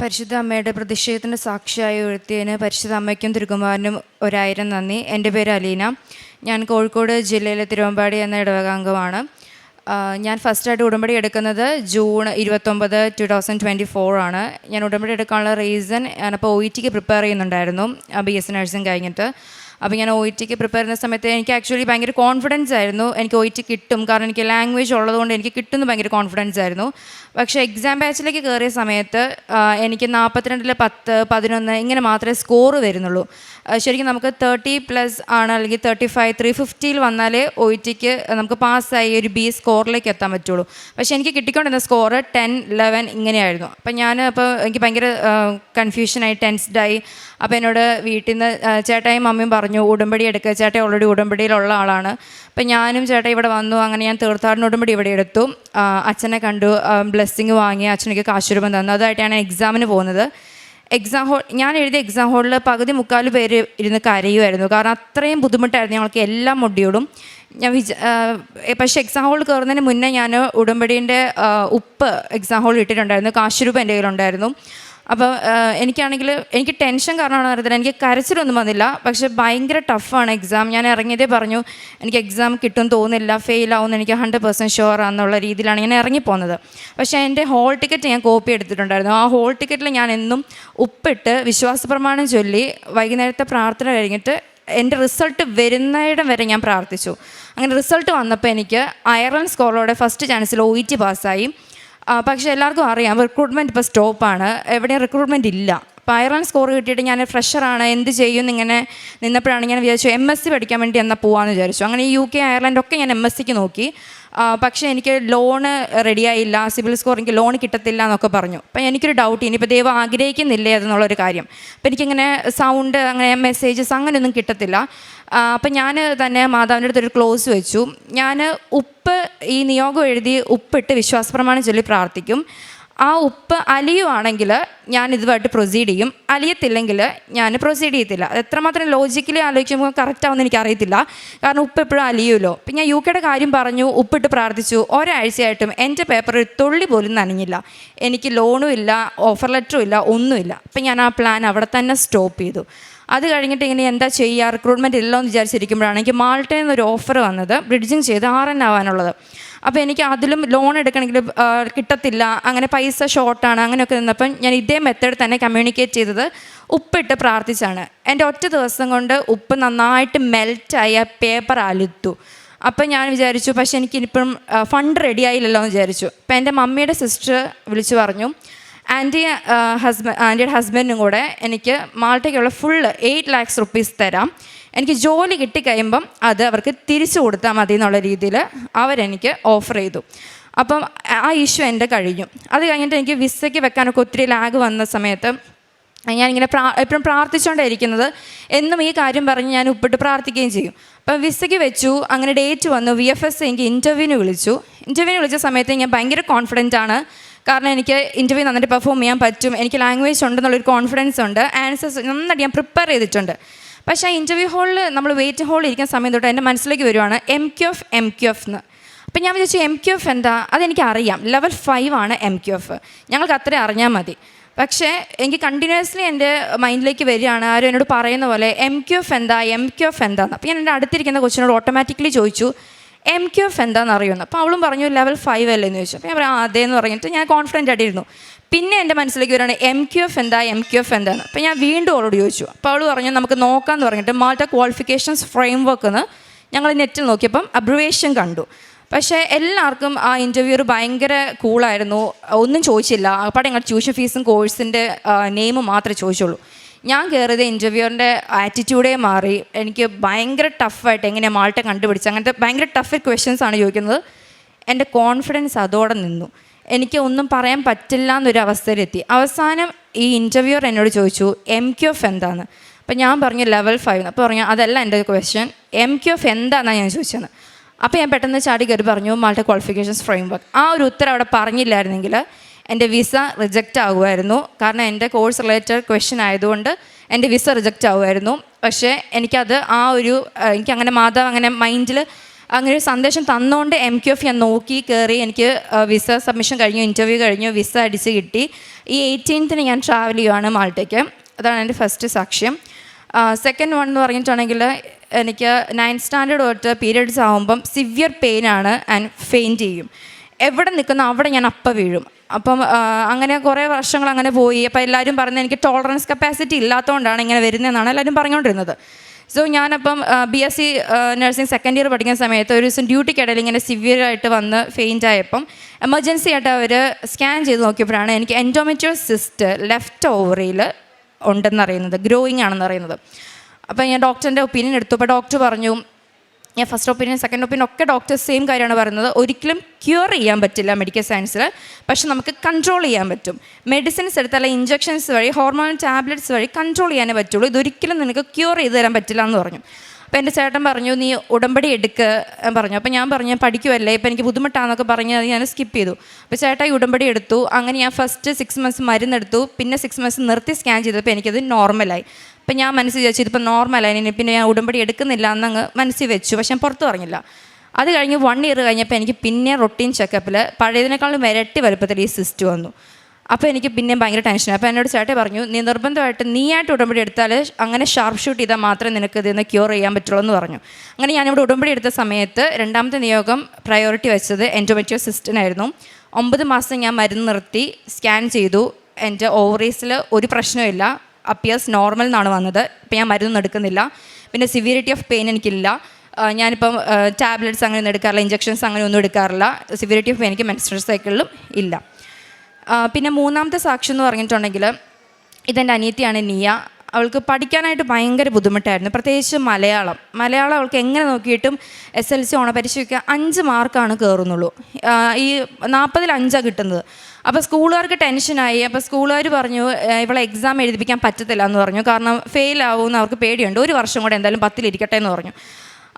പരിശുദ്ധ അമ്മയുടെ പ്രതിഷേധത്തിന് സാക്ഷിയായി ഉയർത്തിയതിന് പരിശുദ്ധ അമ്മയ്ക്കും തിരുകുമാരനും ഒരായിരം നന്ദി. എന്റെ പേര് അലീന. ഞാൻ കോഴിക്കോട് ജില്ലയിലെ തിരുവമ്പാടി എന്ന ഇടവകാംഗമാണ്. ഞാൻ ഫസ്റ്റായിട്ട് ഉടമ്പടി എടുക്കുന്നത് ജൂൺ ഇരുപത്തൊമ്പത് ടു തൗസൻഡ് ട്വന്റി ഫോർ ആണ്. ഞാൻ ഉടമ്പടി എടുക്കാനുള്ള റീസൺ ഞാനപ്പോൾ ഒ ഇ ടിക്ക് പ്രിപ്പയർ ചെയ്യുന്നുണ്ടായിരുന്നു ബി എസ് നഴ്സിംഗ് കഴിഞ്ഞിട്ട്. അപ്പോൾ ഞാൻ ഒ ടിക്ക് പ്രിപ്പയർ ചെയ്യുന്ന സമയത്ത് എനിക്ക് ആക്ച്വലി ഭയങ്കര കോൺഫിഡൻസ് ആയിരുന്നു. എനിക്ക് ഒ ടി കിട്ടും. കാരണം എനിക്ക് ലാംഗ്വേജ് ഉള്ളതുകൊണ്ട് എനിക്ക് കിട്ടുമെന്ന് ഭയങ്കര കോൺഫിഡൻസ് ആയിരുന്നു. പക്ഷേ എക്സാം ബാച്ചിലേക്ക് കയറിയ സമയത്ത് എനിക്ക് നാൽപ്പത്തിരണ്ടിൽ പത്ത് പതിനൊന്ന് ഇങ്ങനെ മാത്രമേ സ്കോർ വരുന്നുള്ളൂ. ശരിക്കും നമുക്ക് തേർട്ടി പ്ലസ് ആണ് അല്ലെങ്കിൽ തേർട്ടി ഫൈവ് ത്രീ ഫിഫ്റ്റിയിൽ വന്നാലേ ഒ ടിക്ക് നമുക്ക് പാസ്സായി ഒരു ബി സ്കോറിലേക്ക് എത്താൻ പറ്റുള്ളൂ. പക്ഷേ എനിക്ക് കിട്ടിക്കൊണ്ടിരുന്ന സ്കോർ ടെൻ ലെവൻ ഇങ്ങനെയായിരുന്നു. അപ്പം ഞാൻ അപ്പോൾ എനിക്ക് ഭയങ്കര കൺഫ്യൂഷനായി ടെൻസ്ഡായി അപ്പോൾ എന്നോട് വീട്ടിൽ നിന്ന് ചേട്ടായും മമ്മിയും പറഞ്ഞു ഉടമ്പടി എടുക്കുക ചേട്ടൻ ഓൾറെഡി ഉടമ്പടിയിലുള്ള ആളാണ്. അപ്പം ഞാനും ചേട്ടൻ ഇവിടെ വന്നു. അങ്ങനെ ഞാൻ തീർത്ഥാടന ഉടമ്പടി ഇവിടെ എടുത്തു. അച്ഛനെ കണ്ടു. ബ്ലെസ്സിങ് വാങ്ങി. അച്ഛനൊക്കെ കാശുരൂപം തന്നു. അതായിട്ടാണ് ഞാൻ എക്സാമിന് പോകുന്നത്. എക്സാം ഹോൾ ഞാൻ എഴുതിയ എക്സാം ഹോളിൽ പകുതി മുക്കാൽ പേര് ഇരുന്ന് കരയുമായിരുന്നു. കാരണം അത്രയും ബുദ്ധിമുട്ടായിരുന്നു ഞങ്ങൾക്ക് എല്ലാ മൊഡ്യൂളും. ഞാൻ വിച പക്ഷേ എക്സാം ഹോളിൽ കയറുന്നതിന് മുന്നേ ഞാൻ ഉടമ്പടീന്റെ ഉപ്പ് എക്സാം ഹോളിൽ ഇട്ടിട്ടുണ്ടായിരുന്നു. കാശുരൂപ എന്റെ കയ്യിലുണ്ടായിരുന്നു. അപ്പോൾ എനിക്കാണെങ്കിൽ എനിക്ക് ടെൻഷൻ കാരണമാണ് അറിയത്തില്ല. എനിക്ക് കരച്ചിലൊന്നും വന്നില്ല. പക്ഷെ ഭയങ്കര ടഫാണ് എക്സാം. ഞാൻ ഇറങ്ങിയതേ പറഞ്ഞു എനിക്ക് എക്സാം കിട്ടും തോന്നില്ല ഫെയിൽ ആവുമെന്ന് എനിക്ക് ഹൺഡ്രഡ് പെർസെന്റ് ഷുവർ ആണെന്നുള്ള രീതിയിലാണ് ഞാൻ ഇറങ്ങിപ്പോകുന്നത് പക്ഷേ എന്റെ ഹോൾ ടിക്കറ്റ് ഞാൻ കോപ്പി എടുത്തിട്ടുണ്ടായിരുന്നു. ആ ഹോൾ ടിക്കറ്റിൽ ഞാൻ എന്നും ഉപ്പിട്ട് വിശ്വാസ പ്രമാണം ചൊല്ലി വൈകുന്നേരത്തെ പ്രാർത്ഥന കഴിഞ്ഞിട്ട് എന്റെ റിസൾട്ട് വരുന്നിടം വരെ ഞാൻ പ്രാർത്ഥിച്ചു. അങ്ങനെ റിസൾട്ട് വന്നപ്പോൾ എനിക്ക് അയർലൻഡ് സ്കോറോടെ ഫസ്റ്റ് ചാൻസിൽ ഒ ഇ ടി പാസ്സായി. പക്ഷേ എല്ലാവർക്കും അറിയാം റിക്രൂട്ട്മെന്റ് ഇപ്പോൾ സ്റ്റോപ്പാണ് എവിടെയും റിക്രൂട്ട്മെന്റ് ഇല്ല. അപ്പോൾ സ്കോർ കിട്ടിയിട്ട് ഞാൻ ഫ്രഷറാണ് എന്ത് ചെയ്യും ഇങ്ങനെ നിന്നപ്പോഴാണ് ഞാൻ വിചാരിച്ചു എം എസ് സി പഠിക്കാൻ വേണ്ടി എന്നാൽ പോകാമെന്ന് വിചാരിച്ചു. അങ്ങനെ യു കെ അയർലൻഡ് ഒക്കെ ഞാൻ എം എസ് സിക്ക് നോക്കി. പക്ഷേ എനിക്ക് ലോണ് റെഡിയായില്ല സിവിൽ സ്കോർ എനിക്ക് ലോൺ കിട്ടത്തില്ല എന്നൊക്കെ പറഞ്ഞു. അപ്പം എനിക്കൊരു ഡൗട്ട് ഇനിയിപ്പോൾ ദൈവം ആഗ്രഹിക്കുന്നില്ലേ എന്നുള്ളൊരു കാര്യം. അപ്പം എനിക്കിങ്ങനെ സൗണ്ട് അങ്ങനെ മെസ്സേജസ് അങ്ങനെയൊന്നും കിട്ടത്തില്ല. അപ്പം ഞാൻ തന്നെ മാതാവിന്റെ അടുത്ത് ഒരു ക്ലോസ് വെച്ചു. ഞാൻ ഉപ്പ് ഈ നിയോഗം എഴുതി ഉപ്പിട്ട് വിശ്വാസപ്രമാണം ചൊല്ലി പ്രാർത്ഥിക്കും. ആ ഉപ്പ് അലിയുവാണെങ്കിൽ ഞാൻ ഇതുമായിട്ട് പ്രൊസീഡ് ചെയ്യും. അലിയത്തില്ലെങ്കിൽ ഞാൻ പ്രൊസീഡ് ചെയ്യത്തില്ല. എത്രമാത്രം ലോജിക്കലി ആലോചിക്കുമ്പോൾ കറക്റ്റ് ആവുമെന്ന് എനിക്കറിയത്തില്ല. കാരണം ഉപ്പ് എപ്പോഴും അലിയുമല്ലോ. അപ്പം ഞാൻ യു കെയുടെ കാര്യം പറഞ്ഞു ഉപ്പിട്ട് പ്രാർത്ഥിച്ചു. ഒരാഴ്ചയായിട്ടും എന്റെ പേപ്പർ ഒരു തുള്ളി പോലും നനഞ്ഞില്ല. എനിക്ക് ലോണും ഇല്ല ഓഫർ ലെറ്ററും ഇല്ല ഒന്നുമില്ല. അപ്പം ഞാൻ ആ പ്ലാൻ അവിടെ തന്നെ സ്റ്റോപ്പ് ചെയ്തു. അത് കഴിഞ്ഞിട്ട് ഇങ്ങനെ എന്താ ചെയ്യുക? റിക്രൂട്ട്മെന്റ് ഇല്ലോ എന്ന് വിചാരിച്ചിരിക്കുമ്പോഴാണ് എനിക്ക് മാൾട്ടയിൽ നിന്ന് ഒരു ഓഫർ വന്നത്. ബ്രിഡ്ജിങ് ചെയ്ത് ആർ എൻ ആവാനുള്ളത്. അപ്പോൾ എനിക്ക് അതിലും ലോൺ എടുക്കണമെങ്കിൽ കിട്ടത്തില്ല. അങ്ങനെ പൈസ ഷോർട്ടാണ് അങ്ങനെയൊക്കെ നിന്നപ്പം ഞാൻ ഇതേ മെത്തേഡ് തന്നെ കമ്മ്യൂണിക്കേറ്റ് ചെയ്തത് ഉപ്പിട്ട് പ്രാർത്ഥിച്ചാണ്. എന്റെ ഒറ്റ ദിവസം കൊണ്ട് ഉപ്പ് നന്നായിട്ട് മെൽറ്റായി പേപ്പർ അലുത്തു അപ്പം ഞാൻ വിചാരിച്ചു പക്ഷേ എനിക്കിപ്പം ഫണ്ട് റെഡി ആയില്ലല്ലോ എന്ന് വിചാരിച്ചു. അപ്പം എന്റെ മമ്മിയുടെ സിസ്റ്റർ വിളിച്ചു പറഞ്ഞു ആന്റി ഹസ്ബൻഡ് ആന്റിയുടെ ഹസ്ബൻഡും കൂടെ എനിക്ക് മാൾട്ടയ്ക്കുള്ള ഫുള്ള് എയ്റ്റ് ലാക്സ് റുപ്പീസ് തരാം. എനിക്ക് ജോലി കിട്ടിക്കഴിയുമ്പം അത് അവർക്ക് തിരിച്ചു കൊടുത്താൽ മതി എന്നുള്ള രീതിയിൽ അവരെനിക്ക് ഓഫർ ചെയ്തു. അപ്പം ആ ഇഷ്യൂ എന്റെ കഴിഞ്ഞു. അത് കഴിഞ്ഞിട്ട് എനിക്ക് വിസയ്ക്ക് വെക്കാനൊക്കെ ഒത്തിരി ലാഗ് വന്ന സമയത്ത് ഞാനിങ്ങനെ പ്രാ എപ്പോഴും പ്രാർത്ഥിച്ചുകൊണ്ടേയിരിക്കുന്നത് എന്നും ഈ കാര്യം പറഞ്ഞ് ഞാൻ ഉപ്പിട്ട് പ്രാർത്ഥിക്കുകയും ചെയ്യും. അപ്പം വിസയ്ക്ക് വെച്ചു അങ്ങനെ ഡേറ്റ് വന്നു വി എഫ് എസ് എനിക്ക് ഇന്റർവ്യൂവിന് വിളിച്ചു. ഇന്റർവ്യൂവിന് വിളിച്ച സമയത്ത് ഞാൻ ഭയങ്കര കോൺഫിഡന്റ് ആണ്. കാരണം എനിക്ക് ഇന്റർവ്യൂ നന്നായിട്ട് പെർഫോം ചെയ്യാൻ പറ്റും. എനിക്ക് ലാംഗ്വേജ് ഉണ്ടെന്നുള്ളൊരു കോൺഫിഡൻസ് ഉണ്ട്. ആൻസേഴ്സ് നന്നായിട്ട് ഞാൻ പ്രിപ്പയർ ചെയ്തിട്ടുണ്ട്. പക്ഷേ ആ ഇന്റർവ്യൂ ഹാളിൽ നമ്മൾ വെയിറ്റ് ഹാളിൽ ഇരിക്കുന്ന സമയം തൊട്ട് എന്റെ മനസ്സിലേക്ക് വരുവാണ് M Q F M Q F എന്ന് അപ്പം ഞാൻ വിചാരിച്ചു എം ക്യു എഫ് എന്താ? അതെനിക്ക് അറിയാം ലെവൽ ഫൈവ് ആണ് എം ക്യു എഫ് ഞങ്ങൾക്ക് അത്രയും അറിഞ്ഞാൽ മതി. പക്ഷേ എനിക്ക് കണ്ടിന്യൂസ്ലി എന്റെ മൈൻഡിലേക്ക് വരികയാണ്. ആരും എന്നോട് പറയുന്ന പോലെ എം ക്യു എഫ് എന്താ? എം ക്യു എഫ് എന്താന്ന്. അപ്പോൾ ഞാൻ എന്റെ അടുത്തിരിക്കുന്ന കൊച്ചിനോട് ഓട്ടോമാറ്റിക്കലി ചോദിച്ചു. എം ക്യു എഫ് എന്താണെന്ന് അറിയുന്നു അപ്പോൾ അവളും പറഞ്ഞു ലെവൽ ഫൈവ് അല്ലേ? എന്ന് ചോദിച്ചു. അപ്പോൾ ഞാൻ പറയാം അതേന്ന് പറഞ്ഞിട്ട് ഞാൻ കോൺഫിഡന്റ് ആയിട്ടിരുന്നു പിന്നെ എന്റെ മനസ്സിലേക്ക് വരികയാണ് എം ക്യു എഫ് എന്താ എം ക്യു എഫ് എന്താണ് അപ്പോൾ ഞാൻ വീണ്ടും അവളോട് ചോദിച്ചു. അപ്പോൾ അവൾ പറഞ്ഞു നമുക്ക് നോക്കാമെന്ന് പറഞ്ഞിട്ട് മാൾട്ട ക്വാളിഫിക്കേഷൻസ് ഫ്രെയിം വർക്ക് ഞങ്ങൾ നെറ്റിൽ നോക്കിയപ്പം അബ്രിവേഷൻ കണ്ടു. പക്ഷേ എല്ലാവർക്കും ആ ഇന്റർവ്യൂർ ഭയങ്കര കൂളായിരുന്നു ഒന്നും ചോദിച്ചില്ല. അപ്പാടെ ഞങ്ങൾ ട്യൂഷൻ ഫീസും കോഴ്സിന്റെ നെയിമും മാത്രമേ ചോദിച്ചുള്ളൂ. ഞാൻ കയറിയത് ഇന്റർവ്യൂറിന്റെ ആറ്റിറ്റ്യൂഡേ മാറി. എനിക്ക് ഭയങ്കര ടഫായിട്ട് എങ്ങനെയാണ് മാൾട്ടെ കണ്ടുപിടിച്ച് അങ്ങനത്തെ ഭയങ്കര ടഫ് ക്വസ്റ്റ്യൻസ് ആണ് ചോദിക്കുന്നത്. എന്റെ കോൺഫിഡൻസ് അതോടെ നിന്നു. എനിക്ക് ഒന്നും പറയാൻ പറ്റില്ല എന്നൊരു അവസ്ഥയിലെത്തി അവസാനം ഈ ഇന്റർവ്യൂർ എന്നോട് ചോദിച്ചു എം ക്യു എഫ് എന്താണ് അപ്പം ഞാൻ പറഞ്ഞു ലെവൽ ഫൈവ് അപ്പോൾ പറഞ്ഞു അതല്ല എന്റെ ക്വസ്റ്റ്യൻ എം ക്യു എഫ് എന്താണെന്നാണ് ഞാൻ ചോദിച്ചത്? അപ്പോൾ ഞാൻ പെട്ടെന്ന് ചാടി കയറി പറഞ്ഞു മാൾട്ടെ ക്വാളിഫിക്കേഷൻസ് ഫ്രെയിം വർക്ക് ആ ഒരു ഉത്തരം അവിടെ പറഞ്ഞില്ലായിരുന്നെങ്കിൽ എന്റെ വിസ റിജക്റ്റ് ആകുമായിരുന്നു കാരണം എന്റെ കോഴ്സ് റിലേറ്റഡ് ക്വസ്റ്റ്യൻ ആയതുകൊണ്ട് എന്റെ വിസ റിജക്റ്റ് ആകുമായിരുന്നു പക്ഷേ എനിക്കത് ആ ഒരു എനിക്ക് അങ്ങനെ മാതാവ് അങ്ങനെ മൈൻഡിൽ അങ്ങനെ ഒരു സന്ദേശം തന്നുകൊണ്ട് എം ക്യു എഫ് ഞാൻ നോക്കി കയറി എനിക്ക് വിസ സബ്മിഷൻ കഴിഞ്ഞു ഇന്റർവ്യൂ കഴിഞ്ഞു വിസ അടിച്ച് കിട്ടി. ഈ എയ്റ്റീൻത്തിന് ഞാൻ ട്രാവൽ ചെയ്യുവാണ് മാൾട്ടയ്ക്ക്. അതാണ് എന്റെ ഫസ്റ്റ് സാക്ഷ്യം. സെക്കൻഡ് വൺ എന്ന് പറഞ്ഞിട്ടുണ്ടെങ്കിൽ എനിക്ക് നയൻത് സ്റ്റാൻഡേർഡ് തൊട്ട് പീരിയഡ്സ് ആകുമ്പം സിവിയർ പെയിനാണ് ആൻഡ് ഫെയിന്റ് ചെയ്യും. എവിടെ നിൽക്കുന്നോ അവിടെ ഞാൻ അപ്പം വീഴും. അപ്പം അങ്ങനെ കുറേ വർഷങ്ങൾ അങ്ങനെ പോയി. അപ്പം എല്ലാവരും പറഞ്ഞു എനിക്ക് ടോളറൻസ് കപ്പാസിറ്റി ഇല്ലാത്തതുകൊണ്ടാണ് ഇങ്ങനെ വരുന്നതെന്നാണ് എല്ലാവരും പറഞ്ഞുകൊണ്ടിരുന്നത്. സോ ഞാനപ്പം B S C nursing second year പഠിക്കുന്ന സമയത്ത് ഒരു ദിവസം ഡ്യൂട്ടിക്കിടയിൽ ഇങ്ങനെ സിവിയറായിട്ട് വന്ന് ഫെയിന്റ് ആയപ്പം എമർജൻസി ആയിട്ട് അവർ സ്കാൻ ചെയ്ത് നോക്കിയപ്പോഴാണ് എനിക്ക് എൻഡോമെറ്റോ സിസ്റ്റ് ലെഫ്റ്റ് ഓവറിയിൽ ഉണ്ടെന്നറിയുന്നത് ഗ്രോയിങ് ആണെന്നറിയുന്നത്. അപ്പോൾ ഞാൻ ഡോക്ടറിന്റെ ഒപ്പീനിയൻ എടുത്തു. അപ്പോൾ ഡോക്ടർ പറഞ്ഞു ഞാൻ ഫസ്റ്റ് ഒപ്പീനിയൻ സെക്കൻഡ് ഒപ്പീനിയൻ ഒക്കെ ഡോക്ടേഴ്സ് സെയിം കാര്യമാണ് പറയുന്നത്. ഒരിക്കലും ക്യൂർ ചെയ്യാൻ പറ്റില്ല മെഡിക്കൽ സയൻസിൽ പക്ഷെ നമുക്ക് കൺട്രോൾ ചെയ്യാൻ പറ്റും. മെഡിസിൻസ് എടുത്ത് അല്ലെങ്കിൽ ഇഞ്ചക്ഷൻസ് വഴി ഹോർമോൺ ടാബ്ലറ്റ്സ് വഴി കൺട്രോൾ ചെയ്യാനേ പറ്റുള്ളൂ. ഇതൊരിക്കലും നിനക്ക് ക്യൂർ ചെയ്ത് തരാൻ പറ്റില്ല എന്ന് പറഞ്ഞു. അപ്പോൾ എന്റെ ചേട്ടൻ പറഞ്ഞു നീ ഉടമ്പടി എടുക്ക് പറഞ്ഞു. അപ്പോൾ ഞാൻ പറഞ്ഞു പഠിക്കുമല്ലേ ഇപ്പം എനിക്ക് ബുദ്ധിമുട്ടാണെന്നൊക്കെ പറഞ്ഞ് അത് ഞാൻ സ്കിപ്പ് ചെയ്തു. അപ്പോൾ ചേട്ടാ ഈ ഉടമ്പടി എടുത്തു. അങ്ങനെ ഞാൻ ഫസ്റ്റ് സിക്സ് മന്ത്സ് മരുന്നെടുത്തു. പിന്നെ സിക്സ് മന്ത്സ് നിർത്തി സ്കാൻ ചെയ്തപ്പോൾ എനിക്കത് നോർമലായി അപ്പം ഞാൻ മനസ്സിൽ വിചാരിച്ചു ഇതിപ്പോൾ നോർമലായി ഇനി പിന്നെ ഞാൻ ഉടമ്പടി എടുക്കുന്നില്ല എന്നങ്ങ് മനസ്സിൽ വെച്ചു. പക്ഷെ ഞാൻ പുറത്ത് പറഞ്ഞില്ല. അത് കഴിഞ്ഞ് വൺ ഇയർ കഴിഞ്ഞപ്പോൾ എനിക്ക് പിന്നെ റൊട്ടീൻ ചെക്കപ്പിൽ പഴയതിനേക്കാളും വരട്ടി വലുപ്പത്തിൽ ഈ സിസ്റ്റ് വന്നു. അപ്പോൾ എനിക്ക് പിന്നെയും ഭയങ്കര ടെൻഷനായി അപ്പോൾ എന്നോട് ചേട്ടൻ പറഞ്ഞു നീ നിർബന്ധമായിട്ട് നീയായിട്ട് ഉടമ്പടി എടുത്താൽ അങ്ങനെ ഷാർപ്പ് ഷൂട്ട് ചെയ്താൽ മാത്രമേ നിനക്ക് ഇതിന്ന് ക്യൂർ ചെയ്യാൻ പറ്റുള്ളൂ എന്ന് പറഞ്ഞു. അങ്ങനെ ഞാനിവിടെ ഉടമ്പടി എടുത്ത സമയത്ത് രണ്ടാമത്തെ നിയോഗം പ്രയോറിറ്റി വെച്ചത് എൻഡോമെട്രിയോ സിസ്റ്റിനായിരുന്നു ഒമ്പത് മാസം ഞാൻ മരുന്ന് നിർത്തി സ്കാൻ ചെയ്തു. എന്റെ ഓവറീസിൽ ഒരു പ്രശ്നമില്ല അപ്പിയേഴ്സ് നോർമൽ എന്നാണ് വന്നത്. ഇപ്പം ഞാൻ മരുന്നൊന്നും എടുക്കുന്നില്ല. പിന്നെ സിവിയറിറ്റി ഓഫ് പെയിൻ എനിക്കില്ല. ഞാനിപ്പം ടാബ്ലറ്റ്സ് അങ്ങനെ ഒന്നും എടുക്കാറില്ല ഇഞ്ചക്ഷൻസ് അങ്ങനെ ഒന്നും എടുക്കാറില്ല. സിവിയറിറ്റി ഓഫ് പെയിൻ എനിക്ക് മെൻസ്ട്രൽ സൈക്കിളിലും ഇല്ല. പിന്നെ മൂന്നാമത്തെ സാക്ഷി എന്ന് പറഞ്ഞിട്ടുണ്ടെങ്കിൽ ഇതെന്റെ അനിയത്തിയാണ് നിയ. അവൾക്ക് പഠിക്കാനായിട്ട് ഭയങ്കര ബുദ്ധിമുട്ടായിരുന്നു. പ്രത്യേകിച്ച് മലയാളം. മലയാളം അവൾക്ക് എങ്ങനെ നോക്കിയിട്ടും എസ് എൽ സി ഓണപരീക്ഷയ്ക്ക് അഞ്ച് മാർക്കാണ് കയറുന്നുള്ളൂ ഈ നാൽപ്പതിൽ അഞ്ചാണ് കിട്ടുന്നത്. അപ്പോൾ സ്കൂളുകാർക്ക് ടെൻഷനായി. അപ്പോൾ സ്കൂളുകാർ പറഞ്ഞു "ഏ, ഇവളെ എക്സാം എഴുതിപ്പിക്കാൻ പറ്റത്തില്ല എന്ന് പറഞ്ഞു. കാരണം ഫെയിൽ ആവുമെന്ന് അവർക്ക് പേടിയുണ്ട്. ഒരു വർഷം കൂടെ എന്തായാലും പത്തിലിരിക്കട്ടെ എന്ന് പറഞ്ഞു.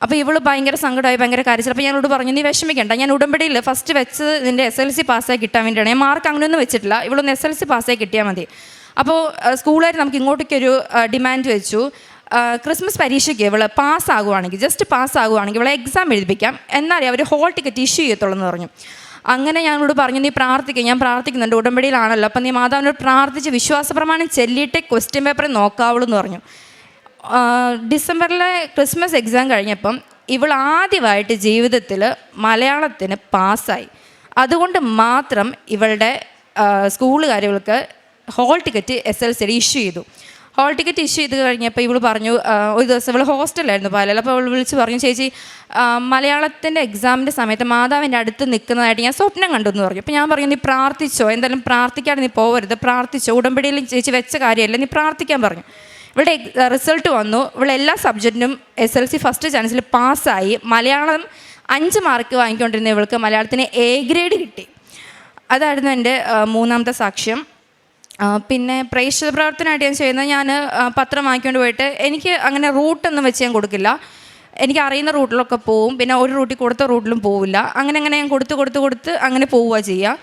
അപ്പോൾ ഇവൾ ഭയങ്കര സങ്കടമായി ഭയങ്കര കാര്യം അപ്പോൾ ഞാനോട് പറഞ്ഞു നീ വിഷമിക്കണ്ട. ഞാൻ ഉടമ്പടിയിൽ ഫസ്റ്റ് വെച്ച് നിന്റെ എസ് എൽ സി പാസ്സായി കിട്ടാൻ വേണ്ടിയാണ്. ഞാൻ മാർക്ക് അങ്ങനെയൊന്നും വെച്ചിട്ടില്ല. ഇവളൊന്ന് എസ് എൽ സി പാസ്സായി കിട്ടിയാൽ മതി. അപ്പോൾ സ്കൂളുകാർ നമുക്ക് ഇങ്ങോട്ടേക്കൊരു ഡിമാൻഡ് വെച്ചു. ക്രിസ്മസ് പരീക്ഷയ്ക്ക് ഇവൾ പാസ്സാകുവാണെങ്കിൽ ജസ്റ്റ് പാസ്സാകുവാണെങ്കിൽ ഇവളെ എക്സാം എഴുതിപ്പിക്കാം. എന്നാലേ അവർ ഹോൾ ടിക്കറ്റ് ഇഷ്യൂ ചെയ്യത്തുള്ളൂ എന്ന് പറഞ്ഞു. അങ്ങനെ ഞാനോട് പറഞ്ഞു നീ പ്രാർത്ഥിക്കുക ഞാൻ പ്രാർത്ഥിക്കുന്നുണ്ട്. ഉടമ്പടിയിലാണല്ലോ. അപ്പം നീ മാതാവിനോട് പ്രാർത്ഥിച്ച് വിശ്വാസപ്രമാണം ചെല്ലിയിട്ടേ ക്വസ്റ്റ്യൻ പേപ്പർ നോക്കാവുള്ളൂ എന്ന് പറഞ്ഞു. ഡിസംബറിലെ ക്രിസ്മസ് എക്സാം കഴിഞ്ഞപ്പം ഇവൾ ആദ്യമായിട്ട് ജീവിതത്തിൽ മലയാളത്തിന് പാസ്സായി. അതുകൊണ്ട് മാത്രം ഇവളുടെ സ്കൂളുകാരികൾക്ക് ഹോൾ ടിക്കറ്റ് എസ് എൽ സിയുടെ ഇഷ്യൂ ചെയ്തു. ഹോൾ ടിക്കറ്റ് ഇഷ്യൂ ചെയ്ത് കഴിഞ്ഞപ്പോൾ ഇവൾ പറഞ്ഞു ഒരു ദിവസം ഇവൾ ഹോസ്റ്റലായിരുന്നു പാലയിൽ. അപ്പോൾ അവൾ വിളിച്ച് പറഞ്ഞു ചേച്ചി മലയാളത്തിന്റെ എക്സാമിന്റെ സമയത്ത് മാതാവിന്റെ അടുത്ത് നിൽക്കുന്നതായിട്ട് ഞാൻ സ്വപ്നം കണ്ടു എന്ന് പറഞ്ഞു. അപ്പോൾ ഞാൻ പറഞ്ഞു നീ പ്രാർത്ഥിച്ചോ എന്തായാലും പ്രാർത്ഥിക്കാതെ നീ പോകരുത് പ്രാർത്ഥിച്ചോ. ഉടമ്പടിയിൽ ചേച്ചി വെച്ച കാര്യമല്ല നീ പ്രാർത്ഥിക്കാൻ പറഞ്ഞു. ഇവളുടെ റിസൾട്ട് വന്നു. ഇവിടെ എല്ലാ സബ്ജക്റ്റിനും എസ് എൽ സി ഫസ്റ്റ് ചാൻസിൽ പാസ്സായി മലയാളം അഞ്ച് മാർക്ക് വാങ്ങിക്കൊണ്ടിരുന്ന ഇവൾക്ക് മലയാളത്തിന് എ ഗ്രേഡ് കിട്ടി. അതായിരുന്നു എന്റെ മൂന്നാമത്തെ സാക്ഷ്യം. പിന്നെ പ്രേക്ഷിത പ്രവർത്തനമായിട്ട് ഞാൻ ചെയ്യുന്നത് ഞാൻ പത്രം വാങ്ങിക്കൊണ്ട് പോയിട്ട് എനിക്ക് അങ്ങനെ റൂട്ടൊന്നും വെച്ച് ഞാൻ കൊടുക്കില്ല. എനിക്ക് അറിയുന്ന റൂട്ടിലൊക്കെ പോവും. പിന്നെ ഒരു റൂട്ടിൽ കൊടുത്ത റൂട്ടിലും പോവില്ല. അങ്ങനെ അങ്ങനെ ഞാൻ കൊടുത്ത് കൊടുത്ത് കൊടുത്ത് അങ്ങനെ പോവുക ചെയ്യുക.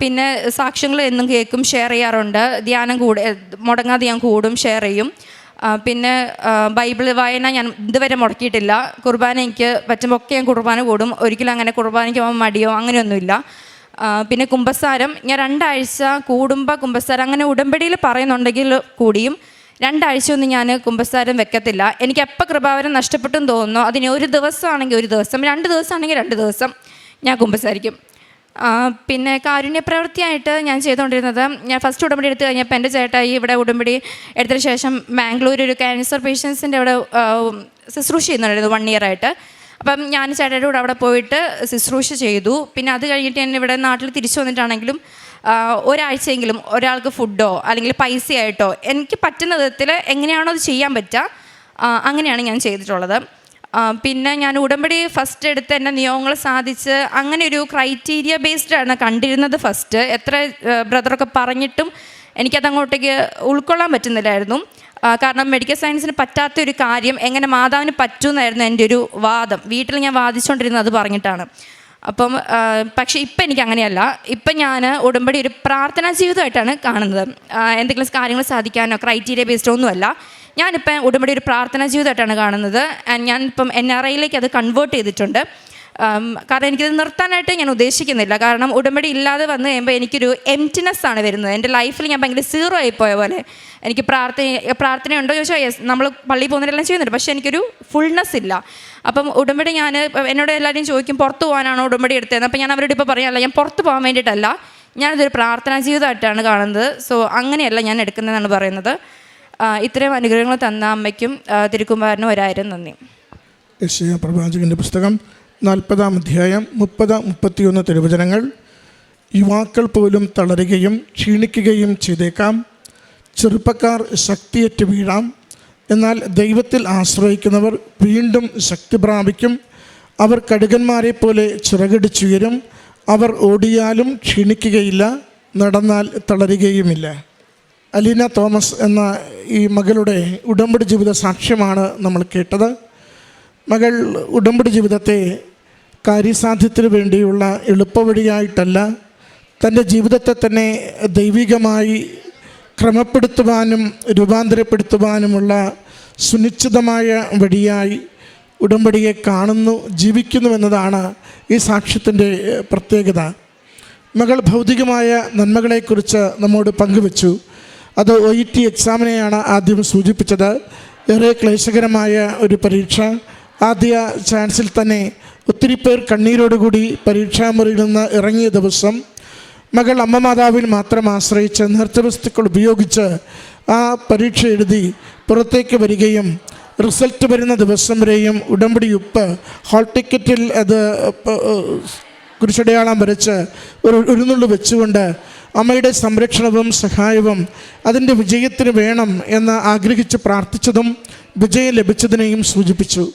പിന്നെ സാക്ഷ്യങ്ങൾ എന്നും കേൾക്കും ഷെയർ ചെയ്യാറുണ്ട്. ധ്യാനം കൂടെ മുടങ്ങാതെ ഞാൻ കൂടും ഷെയർ ചെയ്യും. പിന്നെ ബൈബിൾ വായന ഞാൻ ഇതുവരെ മുടക്കിയിട്ടില്ല. കുർബാന എനിക്ക് പറ്റുമ്പോൾ ഒക്കെ ഞാൻ കുർബാന കൂടും. ഒരിക്കലും അങ്ങനെ കുർബാനയ്ക്ക് പോകാൻ മടിയോ അങ്ങനെയൊന്നുമില്ല. പിന്നെ കുമ്പസാരം ഞാൻ രണ്ടാഴ്ച കൂടുമ്പോൾ കുമ്പസാരം അങ്ങനെ ഉടമ്പടിയിൽ പറയുന്നുണ്ടെങ്കിൽ കൂടിയും രണ്ടാഴ്ചയൊന്നും ഞാൻ കുമ്പസാരം വെക്കത്തില്ല. എനിക്ക് എപ്പോൾ കൃപാവരം നഷ്ടപ്പെട്ടെന്ന് തോന്നുന്നു. അതിന് ഒരു ദിവസമാണെങ്കിൽ ഒരു ദിവസം രണ്ട് ദിവസമാണെങ്കിൽ രണ്ട് ദിവസം ഞാൻ കുമ്പസാരിക്കും പിന്നെ കാരുണ്യ പ്രവൃത്തിയായിട്ട് ഞാൻ ചെയ്തുകൊണ്ടിരുന്നത് ഞാൻ ഫസ്റ്റ് ഉടമ്പടി എടുത്തു കഴിഞ്ഞപ്പോൾ എന്റെ ചേട്ടായി ഇവിടെ ഉടമ്പടി എടുത്തതിന് ശേഷം ബാംഗ്ലൂർ ഒരു ക്യാൻസർ പേഷ്യൻസിന്റെ അവിടെ ശുശ്രൂഷ ചെയ്യുന്നുണ്ടായിരുന്നു വൺ ഇയർ ആയിട്ട്. അപ്പം ഞാൻ ചേട്ടയുടെ കൂടെ അവിടെ പോയിട്ട് ശുശ്രൂഷ ചെയ്തു. പിന്നെ അത് കഴിഞ്ഞിട്ട് ഞാൻ ഇവിടെ നാട്ടിൽ തിരിച്ചു വന്നിട്ടാണെങ്കിലും ഒരാഴ്ചയെങ്കിലും ഒരാൾക്ക് ഫുഡോ അല്ലെങ്കിൽ പൈസയായിട്ടോ എനിക്ക് പറ്റുന്ന വിധത്തിൽ എങ്ങനെയാണോ അത് ചെയ്യാൻ പറ്റുക അങ്ങനെയാണ് ഞാൻ ചെയ്തിട്ടുള്ളത്. പിന്നെ ഞാൻ ഉടമ്പടി ഫസ്റ്റ് എടുത്ത് എന്റെ നിയമങ്ങൾ സാധിച്ച് അങ്ങനെ ഒരു ക്രൈറ്റീരിയ ബേസ്ഡ് ആണ് കണ്ടിരുന്നത് ഫസ്റ്റ് എത്ര ബ്രദറൊക്കെ പറഞ്ഞിട്ടും എനിക്കത് അങ്ങോട്ടേക്ക് ഉൾക്കൊള്ളാൻ പറ്റുന്നില്ലായിരുന്നു. കാരണം മെഡിക്കൽ സയൻസിന് പറ്റാത്ത ഒരു കാര്യം എങ്ങനെ മാതാവിന് പറ്റുമെന്നായിരുന്നു എന്റെ ഒരു വാദം. വീട്ടിൽ ഞാൻ വാദിച്ചുകൊണ്ടിരുന്നത് അത് പറഞ്ഞിട്ടാണ്. അപ്പം പക്ഷേ ഇപ്പം എനിക്ക് അങ്ങനെയല്ല. ഇപ്പം ഞാൻ ഉടമ്പടി ഒരു പ്രാർത്ഥനാ ജീവിതമായിട്ടാണ് കാണുന്നത്. എന്തെങ്കിലും കാര്യങ്ങൾ സാധിക്കാനോ ക്രൈറ്റീരിയ ബേസ്ഡോ ഒന്നുമല്ല. ഞാനിപ്പം ഉടമ്പടി ഒരു പ്രാർത്ഥനാ ജീവിതമായിട്ടാണ് കാണുന്നത്. ഇപ്പം എൻ ആർ ഐയിലേക്ക് അത് കൺവേർട്ട് ചെയ്തിട്ടുണ്ട്. കാരണം എനിക്കത് നിർത്താനായിട്ട് ഞാൻ ഉദ്ദേശിക്കുന്നില്ല. കാരണം ഉടമ്പടി ഇല്ലാതെ വന്നു കഴിയുമ്പോൾ എനിക്കൊരു എംറ്റിനെസ് ആണ് വരുന്നത്. എന്റെ ലൈഫിൽ ഞാൻ ഭയങ്കര സീറോ ആയിപ്പോയ പോലെ എനിക്ക് പ്രാർത്ഥന പ്രാർത്ഥനയുണ്ടോ ചോദിച്ചാൽ യെസ് നമ്മൾ പള്ളിയിൽ പോകുന്നതെല്ലാം ചെയ്യുന്നുണ്ട്. പക്ഷേ എനിക്കൊരു ഫുൾനെസ് ഇല്ല. അപ്പം ഉടമ്പടി ഞാൻ എന്നോട് എല്ലാവരും ചോദിക്കും പുറത്ത് പോകാനാണോ ഉടമ്പടി എടുത്തത് അപ്പം ഞാൻ അവരോട് ഇപ്പോൾ പറയാനല്ല ഞാൻ പുറത്ത് പോകാൻ വേണ്ടിയിട്ടല്ല. ഞാനിതൊരു പ്രാർത്ഥനാ ജീവിതമായിട്ടാണ് കാണുന്നത്. സോ അങ്ങനെയല്ല ഞാൻ എടുക്കുന്നതെന്നാണ് പറയുന്നത്. ഇത്രയും അനുഗ്രഹങ്ങൾ തന്ന അമ്മയ്ക്കും തിരുക്കുമാരനും ഒരായിരം നന്ദി. യശയ പ്രവാചകന്റെ പുസ്തകം നാൽപ്പതാം അധ്യായം മുപ്പത് മുപ്പത്തിയൊന്ന് തിരുവചനങ്ങൾ. യുവാക്കൾ പോലും തളരുകയും ക്ഷീണിക്കുകയും ചെയ്തേക്കാം. ചെറുപ്പക്കാർ ശക്തിയേറ്റ് വീഴാം. എന്നാൽ ദൈവത്തിൽ ആശ്രയിക്കുന്നവർ വീണ്ടും ശക്തി പ്രാപിക്കും. അവർ കടുകന്മാരെ പോലെ ചിറകടിച്ചുയരും. അവർ ഓടിയാലും ക്ഷീണിക്കുകയില്ല നടന്നാൽ തളരുകയുമില്ല. അലീന തോമസ് എന്ന ഈ മകളുടെ ഉടമ്പടി ജീവിത സാക്ഷ്യമാണ് നമ്മൾ കേട്ടത്. മകൾ ഉടമ്പടി ജീവിതത്തെ കാര്യസാധ്യത്തിന് വേണ്ടിയുള്ള എളുപ്പവഴിയായിട്ടല്ല തന്റെ ജീവിതത്തെ തന്നെ ദൈവികമായി ക്രമപ്പെടുത്തുവാനും രൂപാന്തരപ്പെടുത്തുവാനുമുള്ള സുനിശ്ചിതമായ വഴിയായി ഉടമ്പടിയെ കാണുന്നു ജീവിക്കുന്നു എന്നതാണ് ഈ സാക്ഷ്യത്തിന്റെ പ്രത്യേകത. മകൾ ഭൗതികമായ നന്മകളെക്കുറിച്ച് നമ്മോട് പങ്കുവച്ചു. അത് ഒ ഇ ടി എക്സാമിനെയാണ് ആദ്യം സൂചിപ്പിച്ചത്. ഏറെ ക്ലേശകരമായ ഒരു പരീക്ഷ. ആദ്യ ചാൻസിൽ തന്നെ ഒത്തിരി പേർ കണ്ണീരോടുകൂടി പരീക്ഷാമുറിയിൽ നിന്ന് ഇറങ്ങിയ ദിവസം മകൾ അമ്മ മാതാവിൽ മാത്രം ആശ്രയിച്ച് നേർച്ചവസ്തുക്കൾ ഉപയോഗിച്ച് ആ പരീക്ഷ എഴുതി പുറത്തേക്ക് വരികയും റിസൾട്ട് വരുന്ന ദിവസം വരെയും ഉടമ്പടി ഉപ്പ് ഹാൾ ടിക്കറ്റിൽ അത് കുരിശടയാളം വരച്ച് ഒരു ഉരുന്നുള്ളു വെച്ചുകൊണ്ട് അമ്മയുടെ സംരക്ഷണവും സഹായവും അതിന്റെ വിജയത്തിന് വേണം എന്ന് ആഗ്രഹിച്ച് പ്രാർത്ഥിച്ചതും വിജയം ലഭിച്ചതിനെയും സൂചിപ്പിച്ചു.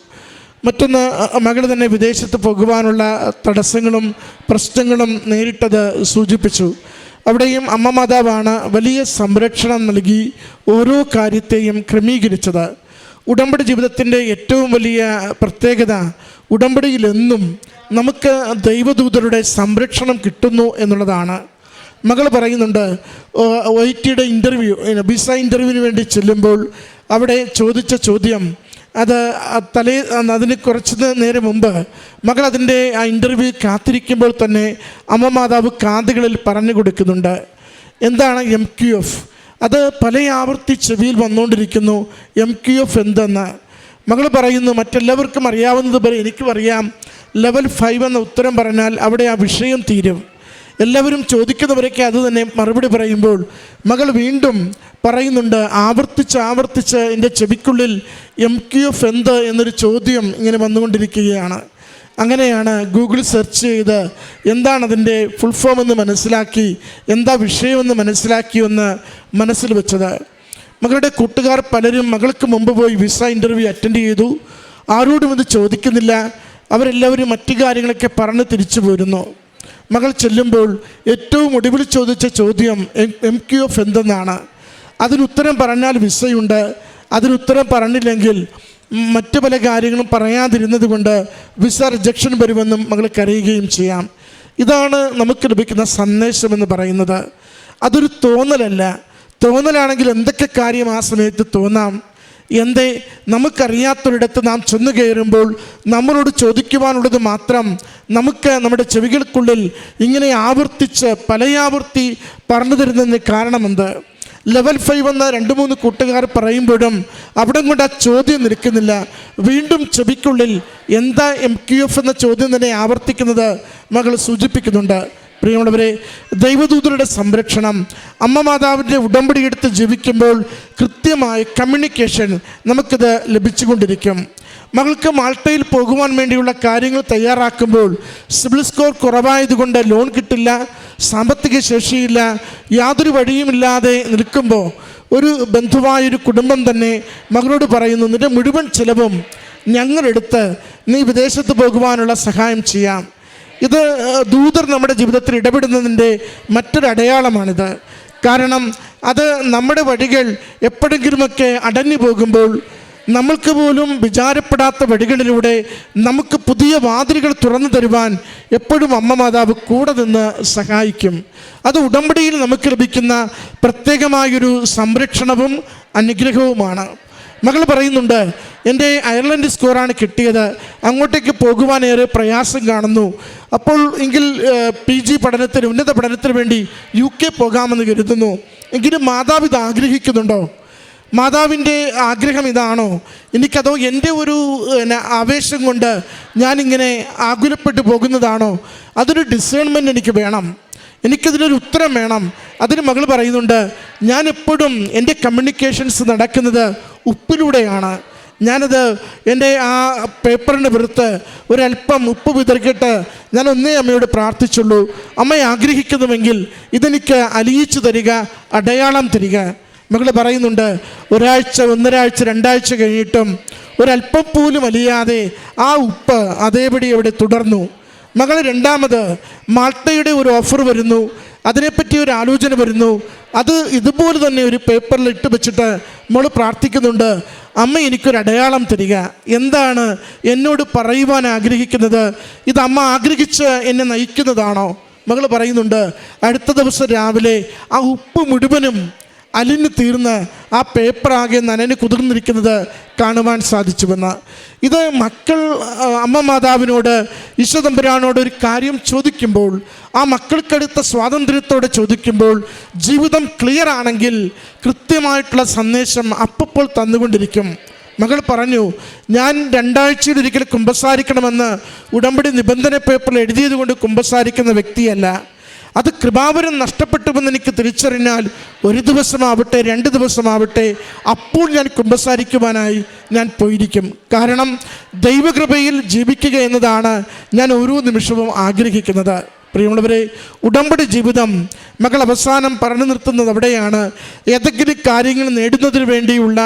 മറ്റൊന്ന് മകൾ തന്നെ വിദേശത്ത് പോകുവാനുള്ള തടസ്സങ്ങളും പ്രശ്നങ്ങളും നേരിട്ടത് സൂചിപ്പിച്ചു. അവിടെയും അമ്മ മാതാവാണ് വലിയ സംരക്ഷണം നൽകി ഓരോ കാര്യത്തെയും ക്രമീകരിച്ചത്. ഉടമ്പടി ജീവിതത്തിന്റെ ഏറ്റവും വലിയ പ്രത്യേകത ഉടമ്പടിയിലെന്നും നമുക്ക് ദൈവദൂതരുടെ സംരക്ഷണം കിട്ടുന്നു എന്നുള്ളതാണ്. മകൾ പറയുന്നുണ്ട് ഐ ടിയുടെ ഇന്റർവ്യൂ വിസ ഇന്റർവ്യൂവിന് വേണ്ടി ചെല്ലുമ്പോൾ അവിടെ ചോദിച്ച ചോദ്യം അത് തലേ അതിന് കുറച്ച് നേരം മുമ്പ് മകൾ അതിന്റെ ആ ഇന്റർവ്യൂ കാത്തിരിക്കുമ്പോൾ തന്നെ അമ്മ മാതാവ് കാതുകളിൽ പറഞ്ഞു കൊടുക്കുന്നുണ്ട്. എന്താണ് എം ക്യു എഫ് അത് പല ആവർത്തി ചെവിയിൽ വന്നുകൊണ്ടിരിക്കുന്നു എം ക്യു എഫ് എന്തെന്ന്. മകൾ പറയുന്നു മറ്റെല്ലാവർക്കും അറിയാവുന്നതുപോലെ എനിക്കും അറിയാം. ലെവൽ ഫൈവ് എന്ന ഉത്തരം പറഞ്ഞാൽ അവിടെ ആ വിഷയം തീരും. എല്ലാവരും ചോദിക്കുന്നവരൊക്കെ അത് തന്നെ മറുപടി പറയുമ്പോൾ മകൾ വീണ്ടും പറയുന്നുണ്ട് ആവർത്തിച്ച് ആവർത്തിച്ച് എന്റെ ചെവിക്കുള്ളിൽ എം ക്യു എഫ് എന്ത്? എന്നൊരു ചോദ്യം ഇങ്ങനെ വന്നുകൊണ്ടിരിക്കുകയാണ്. അങ്ങനെയാണ് ഗൂഗിൾ സെർച്ച് ചെയ്ത് എന്താണ് അതിന്റെ ഫുൾ ഫോം എന്ന് മനസ്സിലാക്കി എന്താ വിഷയമെന്ന് മനസ്സിലാക്കിയെന്ന് മനസ്സിൽ വെച്ചത്. മകളുടെ കൂട്ടുകാർ പലരും മകൾക്ക് മുമ്പ് പോയി വിസ ഇന്റർവ്യൂ അറ്റൻഡ് ചെയ്തു. ആരോടും ഇത് ചോദിക്കുന്നില്ല. അവരെല്ലാവരും മറ്റു കാര്യങ്ങളൊക്കെ പറഞ്ഞ് തിരിച്ചു പോരുന്നു. മകൾ ചെല്ലുമ്പോൾ ഏറ്റവും ഒടുവിൽ ചോദിച്ച ചോദ്യം എം ക്യു എഫ് എന്തെന്നാണ്? അതിനുത്തരം പറഞ്ഞാൽ വിസയുണ്ട്. അതിനുത്തരം പറഞ്ഞില്ലെങ്കിൽ മറ്റു പല കാര്യങ്ങളും പറയാതിരുന്നത് കൊണ്ട് വിസ റിജക്ഷൻ വരുമെന്നും മകൾ കരയുകയും ചെയ്യാം. ഇതാണ് നമുക്ക് ലഭിക്കുന്ന സന്ദേശമെന്ന് പറയുന്നത്. അതൊരു തോന്നലല്ല. തോന്നലാണെങ്കിൽ എന്തൊക്കെ കാര്യം ആ സമയത്ത് തോന്നാം? എന്തേ നമുക്കറിയാത്തൊരിടത്ത് നാം ചെന്നു കയറുമ്പോൾ നമ്മളോട് ചോദിക്കുവാനുള്ളത് മാത്രം നമുക്ക് നമ്മുടെ ചെവികൾക്കുള്ളിൽ ഇങ്ങനെ ആവർത്തിച്ച് പലയാവർത്തി പറഞ്ഞു തരുന്നതിന് കാരണമെന്ത്? ലെവൽ ഫൈവ് എന്ന രണ്ട് മൂന്ന് കൂട്ടുകാർ പറയുമ്പോഴും അവിടെ കൊണ്ട് ആ ചോദ്യം നിൽക്കുന്നില്ല. വീണ്ടും ചെവിക്കുള്ളിൽ എന്താ എം ക്യു എഫ് എന്ന ചോദ്യം തന്നെ ആവർത്തിക്കുന്നത് മകൾ സൂചിപ്പിക്കുന്നുണ്ട്. പ്രിയമുള്ളവരെ ദൈവദൂതരുടെ സംരക്ഷണം അമ്മ മാതാവിന്റെ ഉടമ്പടി എടുത്ത് ജീവിക്കുമ്പോൾ കൃത്യമായ കമ്മ്യൂണിക്കേഷൻ നമുക്കിത് ലഭിച്ചുകൊണ്ടിരിക്കും. മകൾക്ക് മാൾട്ടയിൽ പോകുവാൻ വേണ്ടിയുള്ള കാര്യങ്ങൾ തയ്യാറാക്കുമ്പോൾ സിബിൽ സ്കോർ കുറവായതുകൊണ്ട് ലോൺ കിട്ടില്ല സാമ്പത്തിക ശേഷിയില്ല യാതൊരു വഴിയുമില്ലാതെ നിൽക്കുമ്പോൾ ഒരു ബന്ധുവായൊരു കുടുംബം തന്നെ മകളോട് പറയുന്നു നിന്റെ മുഴുവൻ ചിലവും ഞങ്ങളെടുത്ത് നീ വിദേശത്ത് പോകുവാനുള്ള സഹായം ചെയ്യാം. ഇത് ദൂതർ നമ്മുടെ ജീവിതത്തിൽ ഇടപെടുന്നതിന്റെ മറ്റൊരു അടയാളമാണിത്. കാരണം അത് നമ്മുടെ വഴികൾ എപ്പോഴെങ്കിലുമൊക്കെ അടഞ്ഞു പോകുമ്പോൾ നമ്മൾക്ക് പോലും വിചാരപ്പെടാത്ത വഴികളിലൂടെ നമുക്ക് പുതിയ വാതിലുകൾ തുറന്നു തരുവാൻ എപ്പോഴും അമ്മ മാതാവ് കൂടെ നിന്ന് സഹായിക്കും. അത് ഉടമ്പടിയിൽ നമുക്ക് ലഭിക്കുന്ന പ്രത്യേകമായൊരു സംരക്ഷണവും അനുഗ്രഹവുമാണ്. മകൾ പറയുന്നുണ്ട് എന്റെ അയർലൻഡ് സ്കോറാണ് കിട്ടിയത്. അങ്ങോട്ടേക്ക് പോകുവാനേറെ പ്രയാസം കാണുന്നു. അപ്പോൾ എങ്കിൽ പി ജി പഠനത്തിന് ഉന്നത പഠനത്തിന് വേണ്ടി യു കെ പോകാമെന്ന് കരുതുന്നു. എങ്കിലും മാതാവ് ഇത് ആഗ്രഹിക്കുന്നുണ്ടോ? മാതാവിന്റെ ആഗ്രഹം ഇതാണോ? എനിക്കതോ എന്റെ ഒരു ആവേശം കൊണ്ട് ഞാനിങ്ങനെ ആകുലപ്പെട്ടു പോകുന്നതാണോ? അതൊരു ഡിസേൺമെന്റ് എനിക്ക് വേണം. എനിക്കതിനൊരു ഉത്തരം വേണം. അതിന് മകൾ പറയുന്നുണ്ട് ഞാൻ എപ്പോഴും എന്റെ കമ്മ്യൂണിക്കേഷൻസ് നടക്കുന്നത് ഉപ്പിലൂടെയാണ്. ഞാനത് എന്റെ ആ പേപ്പറിന് വെറുത്ത് ഒരല്പം ഉപ്പ് വിതറിക്കിട്ട് ഞാൻ ഒന്നേ അമ്മയോട് പ്രാർത്ഥിച്ചുള്ളൂ. അമ്മ ആഗ്രഹിക്കുന്നുവെങ്കിൽ ഇതെനിക്ക് അലിയിച്ചു തരിക അടയാളം തരിക. മകൾ പറയുന്നുണ്ട് ഒരാഴ്ച ഒന്നരാഴ്ച രണ്ടാഴ്ച കഴിഞ്ഞിട്ടും ഒരല്പം പോലും അലിയാതെ ആ ഉപ്പ് അതേപടി അവിടെ തുടർന്നു. മകൾ രണ്ടാമത് മാൾട്ടയുടെ ഒരു ഓഫർ വരുന്നു. അതിനെപ്പറ്റി ഒരു ആലോചന വരുന്നു. അത് ഇതുപോലെ തന്നെ ഒരു പേപ്പറിൽ ഇട്ട് വെച്ചിട്ട് നമ്മൾ പ്രാർത്ഥിക്കുന്നുണ്ട്. അമ്മ എനിക്കൊരു അടയാളം തരിക. എന്താണ് എന്നോട് പറയുവാൻ ആഗ്രഹിക്കുന്നത്? ഇത് അമ്മ ആഗ്രഹിച്ച് എന്നെ നയിക്കുന്നതാണോ? മകൾ പറയുന്നുണ്ട് അടുത്ത ദിവസം രാവിലെ ആ ഉപ്പ് മുഴുവനും അലിഞ്ഞു തീർന്ന് ആ പേപ്പറാകെ നനന് കുതിർന്നിരിക്കുന്നത് കാണുവാൻ സാധിച്ചുവെന്ന്. ഇത് മക്കൾ അമ്മ മാതാവിനോട് ഈശ്വതമ്പുരാനോട് ഒരു കാര്യം ചോദിക്കുമ്പോൾ ആ മക്കൾക്കടുത്ത സ്വാതന്ത്ര്യത്തോടെ ചോദിക്കുമ്പോൾ ജീവിതം ക്ലിയർ ആണെങ്കിൽ കൃത്യമായിട്ടുള്ള സന്ദേശം അപ്പോൾ തന്നുകൊണ്ടിരിക്കും. മകൾ പറഞ്ഞു ഞാൻ രണ്ടാഴ്ചയിൽ ഒരിക്കൽ കുമ്പസാരിക്കണമെന്ന് ഉടമ്പടി നിബന്ധന പേപ്പറിൽ എഴുതിയത് കൊണ്ട് കുമ്പസാരിക്കുന്ന വ്യക്തിയല്ല. അത് കൃപാവരം നഷ്ടപ്പെട്ടുവെന്ന് എനിക്ക് തിരിച്ചറിഞ്ഞാൽ ഒരു ദിവസമാവട്ടെ രണ്ട് ദിവസമാവട്ടെ അപ്പോൾ ഞാൻ കുമ്പസാരിക്കുവാനായി ഞാൻ പോയിരിക്കും. കാരണം ദൈവകൃപയിൽ ജീവിക്കുക എന്നതാണ് ഞാൻ ഓരോ നിമിഷവും ആഗ്രഹിക്കുന്നത്. പ്രിയമുള്ളവരെ ഉടമ്പടി ജീവിതം മകൾ അവസാനം പറഞ്ഞു നിർത്തുന്നത് അവിടെയാണ്. ഏതെങ്കിലും കാര്യങ്ങൾ നേടുന്നതിന് വേണ്ടിയുള്ള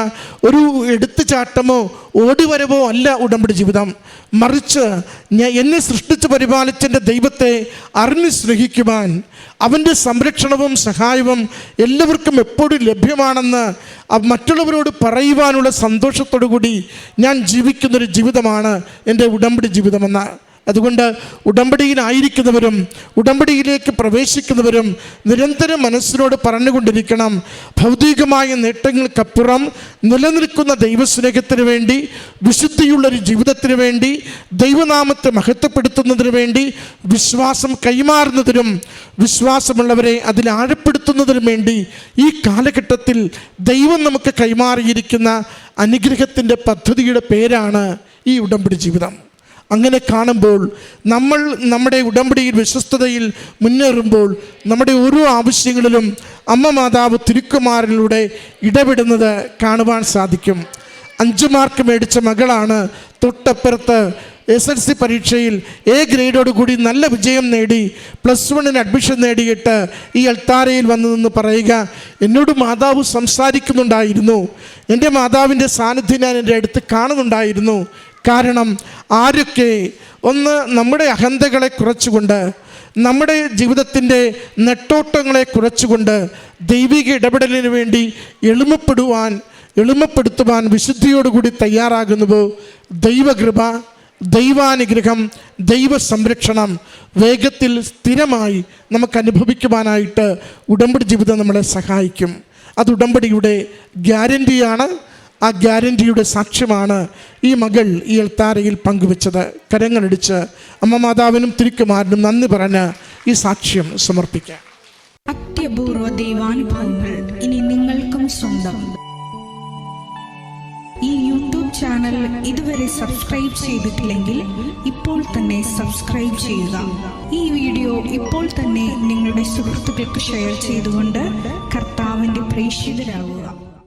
ഒരു എടുത്തുചാട്ടമോ ഓടിവരവോ അല്ല ഉടമ്പടി ജീവിതം. മറിച്ച് ഞാൻ എന്നെ സൃഷ്ടിച്ച് പരിപാലിച്ചെന്റെ ദൈവത്തെ അറിഞ്ഞു സ്നേഹിക്കുവാൻ അവന്റെ സംരക്ഷണവും സഹായവും എല്ലാവർക്കും എപ്പോഴും ലഭ്യമാണെന്ന് മറ്റുള്ളവരോട് പറയുവാനുള്ള സന്തോഷത്തോടു കൂടി ഞാൻ ജീവിക്കുന്നൊരു ജീവിതമാണ് എന്റെ ഉടമ്പടി ജീവിതമെന്ന്. അതുകൊണ്ട് ഉടമ്പടിയിലായിരിക്കുന്നവരും ഉടമ്പടിയിലേക്ക് പ്രവേശിക്കുന്നവരും നിരന്തരം മനസ്സിനോട് പറഞ്ഞുകൊണ്ടിരിക്കണം. ഭൗതികമായ നേട്ടങ്ങൾക്കപ്പുറം നിലനിൽക്കുന്ന ദൈവസ്നേഹത്തിന് വേണ്ടി വിശുദ്ധിയുള്ളൊരു ജീവിതത്തിന് വേണ്ടി ദൈവനാമത്തെ മഹത്വപ്പെടുത്തുന്നതിന് വേണ്ടി വിശ്വാസം കൈമാറുന്നതിനും വിശ്വാസമുള്ളവരെ അതിൽ ആഴപ്പെടുത്തുന്നതിനും വേണ്ടി ഈ കാലഘട്ടത്തിൽ ദൈവം നമുക്ക് കൈമാറിയിരിക്കുന്ന അനുഗ്രഹത്തിന്റെ പദ്ധതിയുടെ പേരാണ് ഈ ഉടമ്പടി ജീവിതം. അങ്ങനെ കാണുമ്പോൾ നമ്മൾ നമ്മുടെ ഉടമ്പടിയിൽ വിശ്വസ്തതയിൽ മുന്നേറുമ്പോൾ നമ്മുടെ ഓരോ ആവശ്യങ്ങളിലും അമ്മ മാതാവ് തിരുക്കുമാറിലൂടെ ഇടപെടുന്നത് കാണുവാൻ സാധിക്കും. അഞ്ച് മാർക്ക് മേടിച്ച മകളാണ് തൊട്ടപ്പുറത്ത് എസ് എൽ സി പരീക്ഷയിൽ എ ഗ്രേഡോട് കൂടി നല്ല വിജയം നേടി പ്ലസ് വണ്ണിന് അഡ്മിഷൻ നേടിയിട്ട് ഈ അൾത്താരയിൽ വന്നു നിന്ന് പറയുക എന്നോട് മാതാവ് സംസാരിക്കുന്നുണ്ടായിരുന്നു. എന്റെ മാതാവിന്റെ സാന്നിധ്യം ഞാൻ എന്റെ അടുത്ത് കാണുന്നുണ്ടായിരുന്നു. കാരണം ആരൊക്കെ ഒന്ന് നമ്മുടെ അഹന്തകളെ കുറച്ചുകൊണ്ട് നമ്മുടെ ജീവിതത്തിന്റെ നെട്ടോട്ടങ്ങളെ കുറച്ചുകൊണ്ട് ദൈവിക ഇടപെടലിന് വേണ്ടി എളിമപ്പെടുവാൻ എളിമപ്പെടുത്തുവാൻ വിശുദ്ധിയോടുകൂടി തയ്യാറാകുന്നുവോ? ദൈവകൃപ ദൈവാനുഗ്രഹം ദൈവ സംരക്ഷണം വേഗത്തിൽ സ്ഥിരമായി നമുക്ക് അനുഭവിക്കുവാനായിട്ട് ഉടമ്പടി ജീവിതം നമ്മളെ സഹായിക്കും. അത് ഉടമ്പടിയുടെ ഗ്യാരന്റിയാണ്. ആ ഗ്യാരന്റിയുടെ സാക്ഷ്യമാണ് ഈ മകൾ ഈ എൽത്താരയിൽ പങ്കുവെച്ചത്. കരങ്ങളടിച്ച് അമ്മ മാതാവിനും തിരുക്കുമാരനും നന്ദി പറഞ്ഞ് ഈ സാക്ഷ്യം സമർപ്പിക്കാം. അത്യപൂർവ ദൈവാനുഭവങ്ങൾ ഇനി നിങ്ങൾക്കും സ്വന്തം. ഈ യൂട്യൂബ് ചാനൽ ഇതുവരെ സബ്സ്ക്രൈബ് ചെയ്തിട്ടില്ലെങ്കിൽ ഇപ്പോൾ തന്നെ സബ്സ്ക്രൈബ് ചെയ്യുക. ഈ വീഡിയോ ഇപ്പോൾ തന്നെ നിങ്ങളുടെ സുഹൃത്തുക്കൾക്ക് ഷെയർ ചെയ്തുകൊണ്ട് കർത്താവിന്റെ പ്രേക്ഷിതരാകുക